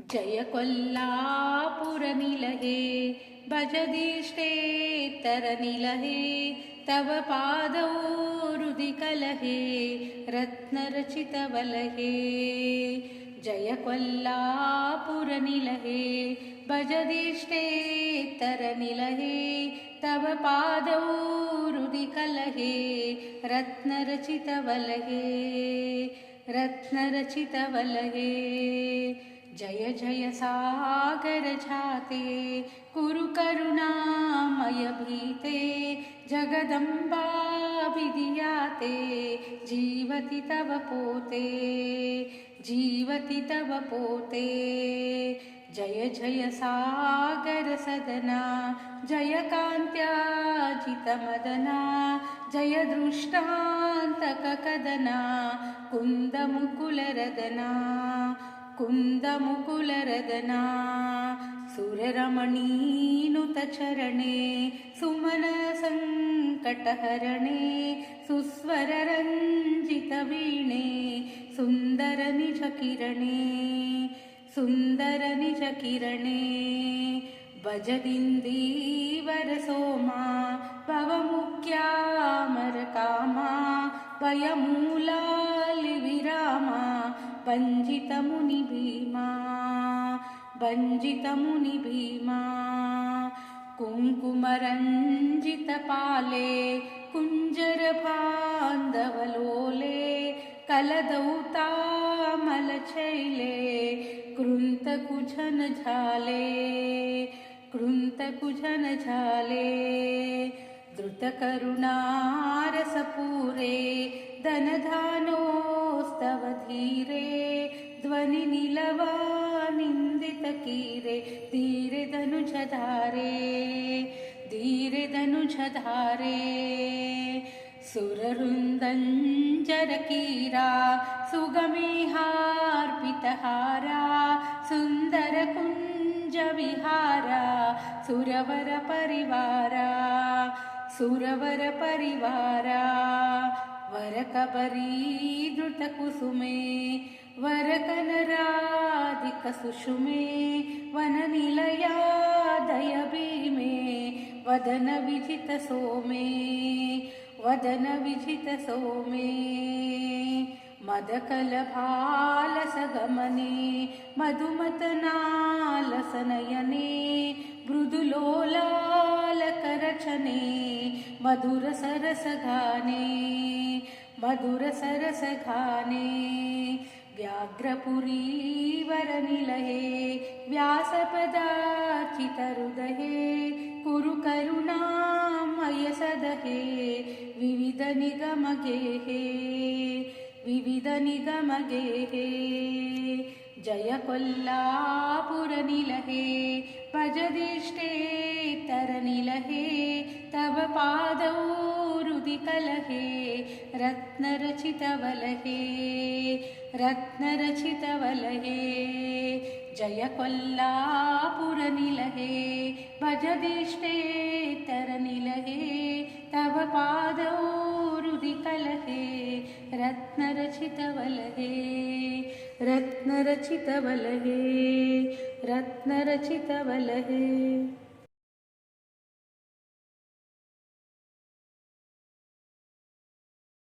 जय कोल्लापुरनिलहे भजदिष्टेत्तरनिलहे तव पादौ रुदिकलहे रत्नरचितवलहे। जय कोल्लापुरनिलहे भजदिष्टेत्तरनिलहे तव पादौ रुदिकलहे रत्नरचितवलहे। रत्नरचितवलहे जय जय सागरजाते कुरु करुणामय भीते जगदम्बाभिधियाते जीवति तव पोते, जीवति तव पोते। जय जय सागरसदना जय कान्त्याजितमदना जय दृष्टान्तककदना कुन्दमुकुलरदना कुन्दमुकुलरदना सुररमणीनुतचरणे सुमनसङ्कटहरणे सुस्वररञ्जितवीणे सुन्दरनिजकिरणे सुन्दरनिजकिरणे भजदिन्दीवरसोमा भवमुख्यामरकामा वयमूलालिविरामा भञ्जितमुनिभीमा भञ्जितमुनिभीमा कुङ्कुमरञ्जितपाले कुञ्जरबान्धवलोले कलदौतामलचैले कृन्तकुजनझाले कृन्तकुजनझाले धृतकरुणारसपूरे धनधानोस्तव कीरे, धीर धनुष धारे, धीर धनुष धारे। सुररुन्दञ्जरकीरा सुगमेहार्पितहारा सुन्दरकुञ्जविहारा सुरवरपरिवारा सुरवरपरिवारा वरकबरी धृतकुसुमे वरकनरा वरकबरीधृतकुसुमे वरकनराधिकसुषुमे वननिलयादयभीमे वदनविजितसोमे वदनविजितसोमे मदकलभालसगमने मधुमतनालसनयने मृदुलोलालकरचने मधुरसरसगाने मधुरसरसगाने व्याघ्रपुरीवरनिलये व्यासपदाचितहृदये कुरु करुणामय सदहे विविधनिगमगेः विविधनिगमगेः जय कोल्लापुरनिलहे भजदिष्टेतरनिलहे तव पादौ रुदिकलहे रत्नरचितवलहे रत्नरचितवलहे जय कोल्लापुरनिलहे भजदिष्टेतरनिलहे तव पादौ रुदिकलहे रत्नरचितवलहे रत्नरचितवलहे रत्नरचितवलहे